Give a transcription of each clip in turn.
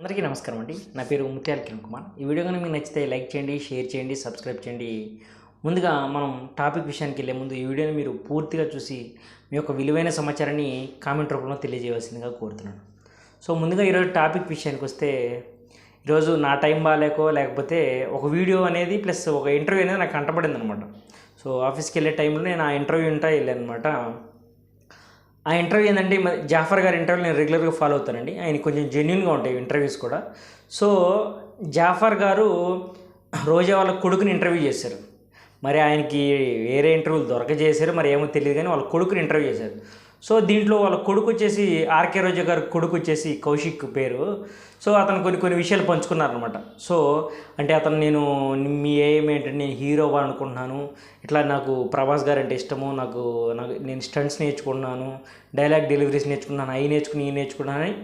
అందరికీ నమస్కారం అండి. నా పేరు ముత్యాల కిరణ్ కుమార్. ఈ వీడియో కనుక మీకు నచ్చితే లైక్ చేయండి షేర్ చేయండి సబ్స్క్రైబ్ చేయండి. ముందుగా మనం టాపిక్ విషయానికి వెళ్ళే ముందు ఈ వీడియోని మీరు పూర్తిగా చూసి మీ యొక్క విలువైన సమాచారాన్ని కామెంట్ రూపంలో తెలియజేయవలసిందిగా కోరుతున్నాను. సో ముందుగా ఈరోజు టాపిక్ విషయానికి వస్తే ఈరోజు నా టైం బాగాలేకో లేకపోతే ఒక వీడియో అనేది ప్లస్ ఒక ఇంటర్వ్యూ అనేది నాకు కంటపడింది అనమాట సో ఆఫీస్కి వెళ్ళే టైంలో నేను ఆ ఇంటర్వ్యూ ఉంటా వెళ్ళాను అనమాట ఆ ఇంటర్వ్యూ ఏంటంటే మరి జాఫర్ గారి ఇంటర్వ్యూ నేను రెగ్యులర్గా ఫాలో అవుతానండి. ఆయన కొంచెం జెన్యున్గా ఉంటాయి ఇంటర్వ్యూస్ కూడా. సో జాఫర్ గారు రోజా వాళ్ళ కొడుకుని ఇంటర్వ్యూ చేశారు. మరి ఆయనకి వేరే ఇంటర్వ్యూలు దొరక చేశారు మరి ఏమో తెలియదు కానీ వాళ్ళ కొడుకుని ఇంటర్వ్యూ చేశారు. సో దీంట్లో వాళ్ళ కొడుకు వచ్చేసి ఆర్కే రోజా గారి కొడుకు వచ్చేసి కౌశిక్ పేరు. సో అతను కొన్ని కొన్ని విషయాలు పంచుకున్నారనమాట సో అంటే అతను నేను మీ ఏం ఏంటంటే నేను హీరో అనుకుంటున్నాను ఇట్లా నాకు ప్రభాస్ గారు అంటే ఇష్టము. నాకు నాకు నేను స్టంట్స్ నేర్చుకున్నాను డైలాగ్ డెలివరీస్ నేర్చుకున్నాను అవి నేర్చుకుని ఇవి నేర్చుకున్నానని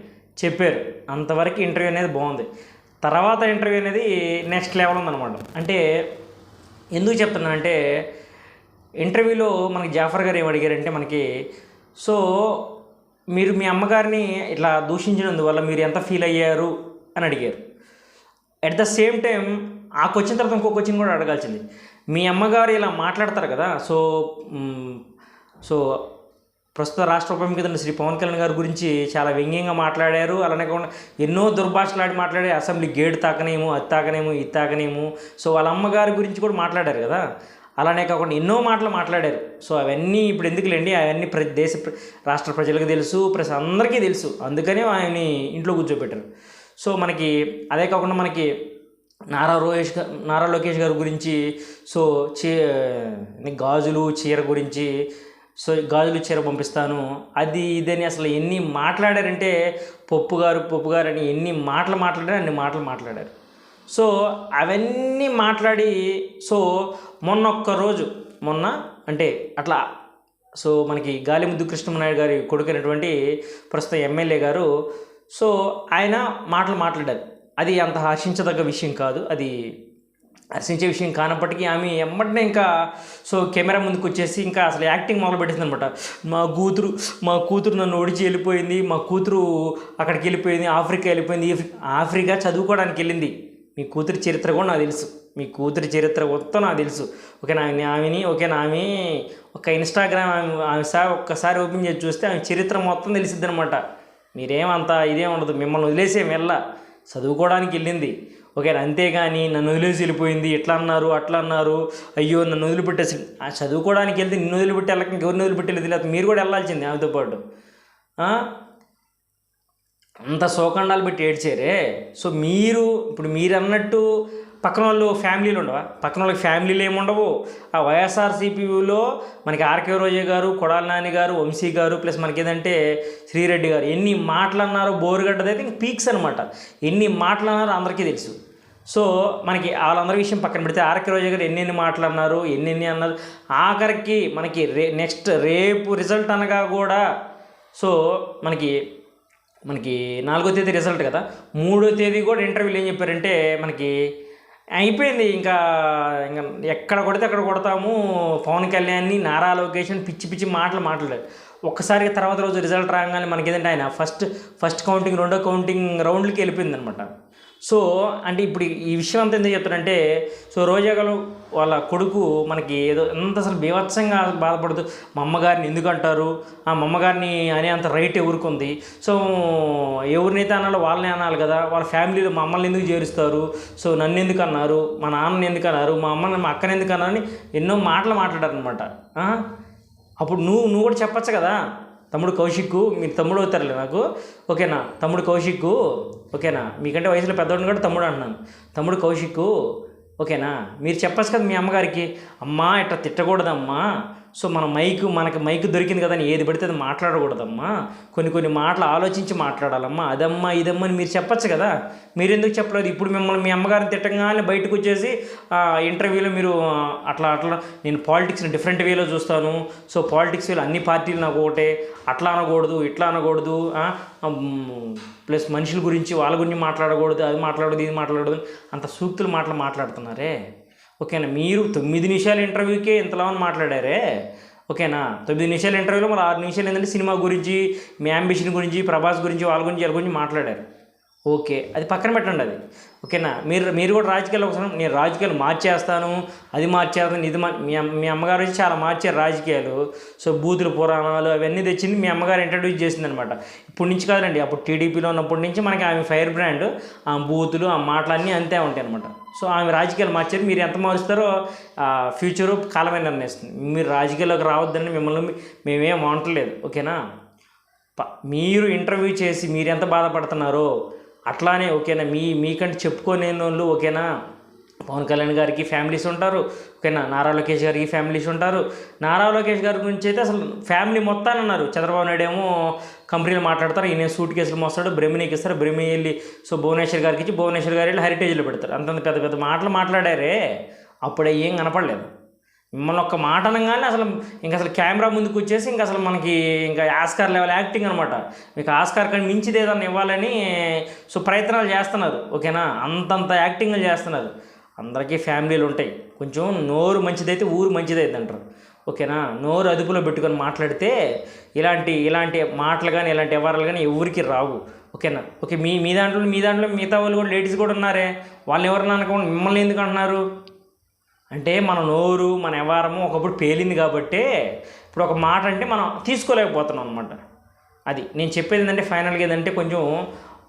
చెప్పారు. అంతవరకు ఇంటర్వ్యూ అనేది బాగుంది. తర్వాత ఇంటర్వ్యూ అనేది నెక్స్ట్ లెవెల్ ఉందన్నమాట. అంటే ఎందుకు చెప్తున్నానంటే ఇంటర్వ్యూలో మనకి జాఫర్ గారు ఏం అడిగారంటే మనకి సో మీరు మీ అమ్మగారిని ఇట్లా దూషించినందువల్ల మీరు ఎంత ఫీల్ అయ్యారు అని అడిగారు. అట్ ద సేమ్ టైం ఆ క్వశ్చన్ తర్వాత ఇంకో క్వశ్చన్ కూడా అడగాల్సింది. మీ అమ్మగారు ఇలా మాట్లాడతారు కదా సో సో ప్రస్తుత రాష్ట్ర ఉప ముఖ్యమంత్రి శ్రీ పవన్ కళ్యాణ్ గారి గురించి చాలా వ్యంగ్యంగా మాట్లాడారు. అలానే కాకుండా ఎన్నో దుర్భాషలాడి మాట్లాడి అసెంబ్లీ గేట్ తాకనేమో అది తాకనేమో ఇది తాకనేమో. సో వాళ్ళ అమ్మగారి గురించి కూడా మాట్లాడారు కదా. అలానే కాకుండా ఎన్నో మాటలు మాట్లాడారు. సో అవన్నీ ఇప్పుడు ఎందుకులేండి? అవన్నీ ప్ర దేశ ప్ర- రాష్ట్ర ప్రజలకు తెలుసు ప్లస్ అందరికీ తెలుసు. అందుకనే ఆయన్ని ఇంట్లో కూర్చోబెట్టారు. సో మనకి అదే కాకుండా మనకి నారా రోహేష్ గారు నారా లోకేష్ గారి గురించి సో చీ గాజులు చీర గురించి సో గాజులు చీర పంపిస్తాను. అది ఇదని అసలు ఎన్ని మాట్లాడారంటే పప్పు గారు పప్పు గారు అని ఎన్ని మాటలు మాట్లాడారు అన్ని మాటలు మాట్లాడారు. సో అవన్నీ మాట్లాడి సో మొన్న ఒక్క రోజు మొన్న అంటే అట్లా సో మనకి గాలిముద్దు కృష్ణమనాయుడు గారి కొడుకైనటువంటి ప్రస్తుత ఎమ్మెల్యే గారు సో ఆయన మాటలు మాట్లాడారు. అది అంత హర్షించదగ్గ విషయం కాదు. అది హర్షించే విషయం కానప్పటికీ ఆమె ఎమ్మటనే ఇంకా సో కెమెరా ముందుకు వచ్చేసి ఇంకా అసలు యాక్టింగ్ మొదలు పెట్టింది అనమాట మా కూతురు మా కూతురు నన్ను ఒడిచి వెళ్ళిపోయింది మా కూతురు అక్కడికి వెళ్ళిపోయింది ఆఫ్రికా వెళ్ళిపోయింది ఆఫ్రికా చదువుకోవడానికి వెళ్ళింది. మీ కూతురి చరిత్ర కూడా నాకు తెలుసు. మీ కూతురి చరిత్ర మొత్తం నాకు తెలుసు. ఓకే నా ఆమెని ఓకే నా ఆమె ఒక ఇన్స్టాగ్రామ్ ఆమె ఆమె సార్ ఒక్కసారి ఓపెన్ చేసి చూస్తే ఆమె చరిత్ర మొత్తం తెలిసిద్ది అనమాట మీరేమంత ఇదే ఉండదు. మిమ్మల్ని వదిలేసే మెల్ల చదువుకోవడానికి వెళ్ళింది. ఓకే అంతేగాని నన్ను వదిలేసి వెళ్ళిపోయింది. ఇట్లా అన్నారు? అట్లా అన్నారు. అయ్యో నన్ను వదిలిపెట్టేసి ఆ చదువుకోవడానికి వెళ్తే నిన్ను వదిలిపెట్టి వెళ్ళక ఇంకెవరిని వదిలిపెట్టలేదు. లేకపోతే మీరు కూడా వెళ్ళాల్సింది ఆమెతో పాటు. అంత శోకండాలు పెట్టి ఏడ్చారే. సో మీరు ఇప్పుడు మీరు అన్నట్టు పక్కన వాళ్ళు ఫ్యామిలీలు ఉండవా? పక్కన వాళ్ళకి ఫ్యామిలీలు ఏమి ఉండవు. ఆ వైఎస్ఆర్సీపీలో మనకి ఆర్కే రోజే గారు కొడాల నాని గారు వంశీ గారు ప్లస్ మనకి ఏదంటే శ్రీరెడ్డి గారు. ఎన్ని మాటలు అన్నారో బోరుగడ్డది అయితే ఇంక పీక్స్ అనమాట ఎన్ని మాటలు అన్నారో అందరికీ తెలుసు. సో మనకి వాళ్ళందరి విషయం పక్కన పెడితే ఆర్కే రోజా గారు ఎన్నెన్ని మాటలు అన్నారు ఎన్నెన్ని అన్నారు. ఆఖరికి మనకి రే నెక్స్ట్ రేపు రిజల్ట్ అనగా కూడా సో మనకి మనకి నాలుగో తేదీ రిజల్ట్ కదా. మూడో తేదీ కూడా ఇంటర్వ్యూలు ఏం చెప్పారంటే మనకి అయిపోయింది ఇంకా ఇంకా ఎక్కడ కొడితే అక్కడ కొడతాము. పవన్ కళ్యాణ్ని నారా లొకేషన్ పిచ్చి పిచ్చి మాటలు మాట్లాడారు. ఒక్కసారి తర్వాత రోజు రిజల్ట్ రాగానే మనకి ఏంటంటే ఆయన ఫస్ట్ ఫస్ట్ కౌంటింగ్ రెండో కౌంటింగ్ రౌండ్లకి వెళ్ళిపోయింది అనమాట సో అంటే ఇప్పుడు ఈ విషయం అంతా ఎందుకు చెప్తారంటే సో రోజా గారు వాళ్ళ కొడుకు మనకి ఏదో ఎంత అసలు బీభత్సంగా బాధపడుతూ మా అమ్మగారిని ఎందుకు అంటారు? ఆ మా అమ్మగారిని అనే అంత రైట్ ఎవరికి ఉంది? సో ఎవరినైతే అనాలో వాళ్ళని అనాలి కదా? వాళ్ళ ఫ్యామిలీలో మా అమ్మల్ని ఎందుకు చేరుస్తారు? సో నన్ను ఎందుకు అన్నారు? మా నాన్నని ఎందుకు అన్నారు? మా అమ్మని మా అక్కని ఎందుకు అన్నారు? అని ఎన్నో మాటలు మాట్లాడారు అనమాట అప్పుడు నువ్వు నువ్వు కూడా చెప్పచ్చు కదా? తమ్ముడు కౌశిక్ మీరు తమ్ముడు అవుతారులే నాకు. ఓకేనా? తమ్ముడు కౌశిక్ ఓకేనా? మీకంటే వయసులో పెద్దవాడిని కూడా తమ్ముడు అంటున్నాను తమ్ముడు కౌశిక్ ఓకేనా? మీరు చెప్పచ్చు కదా మీ అమ్మగారికి? అమ్మా ఇట్లా తిట్టకూడదమ్మా? సో మన మైక్ మనకి మైక్ దొరికింది కదా అని ఏది పడితే అది మాట్లాడకూడదమ్మా. కొన్ని కొన్ని మాటలు ఆలోచించి మాట్లాడాలమ్మా. అదమ్మా ఇదమ్మా అని మీరు చెప్పచ్చు కదా. మీరు ఎందుకు చెప్పలేదు? ఇప్పుడు మిమ్మల్ని మీ అమ్మగారిని తిట్టగానే బయటకు వచ్చేసి ఇంటర్వ్యూలో మీరు అట్లా అట్లా నేను పాలిటిక్స్ని డిఫరెంట్ వేలో చూస్తాను. సో పాలిటిక్స్ వేలో అన్ని పార్టీలు నాకు ఒకటే. అట్లా అనకూడదు ఇట్లా అనకూడదు ప్లస్ మనుషుల గురించి వాళ్ళ గురించి మాట్లాడకూడదు అది మాట్లాడదు ఇది మాట్లాడదు అంత సూక్తులు మాటలు మాట్లాడుతున్నారే? ఓకేనా మీరు తొమ్మిది నిమిషాల ఇంటర్వ్యూకే ఇంతలా అని మాట్లాడారే? ఓకేనా తొమ్మిది నిమిషాల ఇంటర్వ్యూలో మరి ఆరు నిమిషాలు ఏంటంటే సినిమా గురించి మీ అంబిషన్ గురించి ప్రభాస్ గురించి వాళ్ళ గురించి వాళ్ళ గురించి మాట్లాడారు. ఓకే. అది పక్కన పెట్టండి అది. ఓకేనా? మీరు మీరు కూడా రాజకీయాలు ఒకసారి నేను రాజకీయాలు మార్చేస్తాను అది మార్చేస్తాను ఇది మా మీ అమ్మగారు వచ్చి చాలా మార్చారు రాజకీయాలు. సో బూతులు పురాణాలు అవన్నీ తెచ్చింది మీ అమ్మగారు ఇంట్రడ్యూస్ చేసింది అనమాట ఇప్పటి నుంచి కాదండి అప్పుడు టీడీపీలో ఉన్నప్పటి నుంచి మనకి ఆమె ఫైర్ బ్రాండ్ ఆ బూతులు ఆ మాటలన్నీ అంతే ఉంటాయి అనమాట సో ఆమె రాజకీయాలు మార్చారు మీరు ఎంత మారుస్తారో ఆ ఫ్యూచరు కాలమే నిర్ణయిస్తుంది. మీరు రాజకీయాల్లోకి రావద్దని మిమ్మల్ని మేమేం వంటలేదు ఓకేనా? ప- మీరు ఇంటర్వ్యూ చేసి మీరు ఎంత బాధపడుతున్నారో అట్లానే ఓకేనా మీ మీకంటే చెప్పుకోలేని వాళ్ళు ఓకేనా? పవన్ కళ్యాణ్ గారికి ఫ్యామిలీస్ ఉంటారు ఓకేనా? నారా లోకేష్ గారికి ఫ్యామిలీస్ ఉంటారు. నారా లోకేష్ గారి గురించి అయితే అసలు ఫ్యామిలీ మొత్తాన్ని అన్నారు. చంద్రబాబు నాయుడు ఏమో కంపెనీలు మాట్లాడతారు ఈయన సూట్ కేసులు మోస్తాడు బ్రహ్మినీకి ఇస్తారు బ్రహ్మి వెళ్ళి సో భువనేశ్వర్ గారికి ఇచ్చి భువనేశ్వర్ గారు వెళ్ళి హెరిటేజ్లో పెడతారు. అంతంత పెద్ద పెద్ద మాటలు మాట్లాడారే అప్పుడే ఏం కనపడలేదు. మిమ్మల్ని ఒక్క మాట అనగానే అసలు ఇంకా అసలు కెమెరా ముందుకు వచ్చేసి ఇంకా అసలు మనకి ఇంకా ఆస్కార్ లెవెల్ యాక్టింగ్ అనమాట మీకు ఆస్కార్ కానీ మించిది ఏదన్నా ఇవ్వాలని సో ప్రయత్నాలు చేస్తున్నారు. ఓకేనా? అంతంత యాక్టింగ్లు చేస్తున్నారు. అందరికీ ఫ్యామిలీలు ఉంటాయి. కొంచెం నోరు మంచిదైతే ఊరు మంచిదైతే అంటారు ఓకేనా? నోరు అదుపులో పెట్టుకొని మాట్లాడితే ఇలాంటి ఇలాంటి మాటలు కానీ ఇలాంటి వ్యవహారాలు కానీ ఎవరికి రావు. ఓకేనా? ఓకే మీ మీ దాంట్లో మీ దాంట్లో మిగతా వాళ్ళు కూడా లేడీస్ కూడా ఉన్నారే. వాళ్ళు ఎవరన్నా అనుకోండి మిమ్మల్ని ఎందుకు అంటున్నారు? అంటే మన నోరు మన వ్యవహారము ఒకప్పుడు పేలింది కాబట్టి ఇప్పుడు ఒక మాట అంటే మనం తీసుకోలేకపోతున్నాం అనమాట అది నేను చెప్పేది ఏంటంటే ఫైనల్గా ఏంటంటే కొంచెం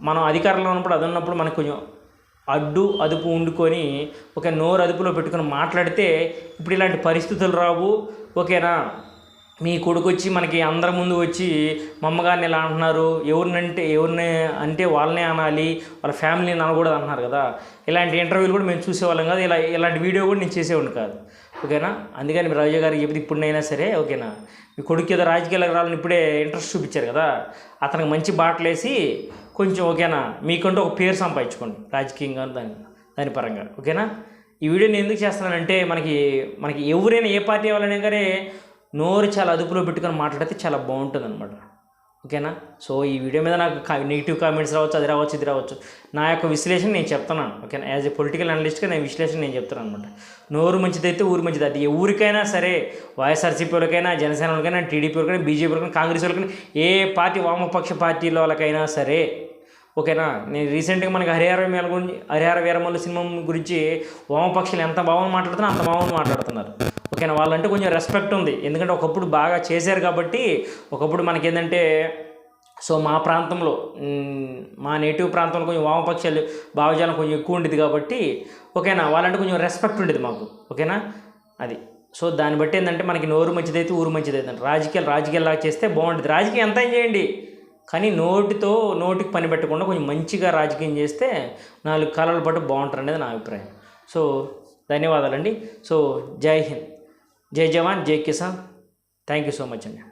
మనం అధికారంలో ఉన్నప్పుడు అది ఉన్నప్పుడు మనకు కొంచెం అడ్డు అదుపు ఉండుకొని ఒక నోరు అదుపులో పెట్టుకొని మాట్లాడితే ఇప్పుడు ఇలాంటి పరిస్థితులు రావు. ఓకేనా? మీ కొడుకు వచ్చి మనకి అందరి ముందు వచ్చి మా అమ్మగారిని ఇలా అంటున్నారు ఎవరినంటే ఎవరిని అంటే వాళ్ళనే అనాలి వాళ్ళ ఫ్యామిలీని అనకూడదు అంటున్నారు కదా. ఇలాంటి ఇంటర్వ్యూలు కూడా మేము చూసేవాళ్ళం కాదు. ఇలా ఇలాంటి వీడియో కూడా నేను చేసేవాడిని కాదు. ఓకేనా? అందుకని మీరు రాజు గారికి చెప్తే ఇప్పుడైనా సరే ఓకేనా? మీ కొడుకు ఏదో రాజకీయాలకు రావాలని ఇప్పుడే ఇంట్రెస్ట్ చూపించారు కదా. అతనికి మంచి బాటలు వేసి కొంచెం ఓకేనా? మీకంటూ ఒక పేరు సంపాదించుకోండి రాజకీయంగా దాని దాని పరంగా. ఓకేనా? ఈ వీడియో నేను ఎందుకు చేస్తున్నానంటే మనకి మనకి ఎవరైనా ఏ పార్టీ వాళ్ళైనా కానీ నోరు చాలా అదుపులో పెట్టుకొని మాట్లాడితే చాలా బాగుంటుంది అనమాట ఓకేనా? సో ఈ వీడియో మీద నాకు నెగిటివ్ కామెంట్స్ రావచ్చు అది రావచ్చు ఇది రావచ్చు. నా యొక్క విశ్లేషణ నేను చెప్తున్నాను ఓకేనా? యాజ్ ఎ పొలిటికల్ అనలిస్ట్గా నేను విశ్లేషణ నేను చెప్తున్నాను అనమాట నోరు మంచిదైతే ఊరు మంచిది. అది ఊరికైనా సరే వైఎస్ఆర్సీపీ వాళ్ళకైనా జనసేన వాళ్ళకైనా టీడీపీ వాళ్ళకైనా బీజేపీ వాళ్ళకైనా కాంగ్రెస్ వాళ్ళకైనా ఏ పార్టీ వామపక్ష పార్టీల వాళ్ళకైనా సరే ఓకేనా? నేను రీసెంట్గా మనకి హరిహర వీర గురించి హరిహర వీరమల్లు సినిమా గురించి వామపక్షులు ఎంత బాగుంది మాట్లాడుతున్నా అంత బాగుంది మాట్లాడుతున్నారు. ఓకేనా? వాళ్ళంటే కొంచెం రెస్పెక్ట్ ఉంది. ఎందుకంటే ఒకప్పుడు బాగా చేశారు కాబట్టి ఒకప్పుడు మనకి ఏంటంటే సో మా ప్రాంతంలో మా నేటివ్ ప్రాంతంలో కొంచెం వామపక్షాలు భావజాలం కొంచెం ఎక్కువ ఉండేది కాబట్టి ఓకేనా? వాళ్ళంటే కొంచెం రెస్పెక్ట్ ఉండేది మాకు ఓకేనా? అది. సో దాన్ని బట్టి ఏంటంటే మనకి నోరు మంచిదైతే ఊరు మంచిదైతే రాజకీయాలు రాజకీయాల్లాగా చేస్తే బాగుంటుంది రాజకీయం ఎంత చేయండి? కానీ నోటితో నోటికి పని పెట్టకుండా కొంచెం మంచిగా రాజకీయం చేస్తే నాలుగు కాలాల పాటు బాగుంటారు అనేది నా అభిప్రాయం. సో ధన్యవాదాలండి. సో జై Hind. Jai Jawan Jai Kisan thank you so much అండి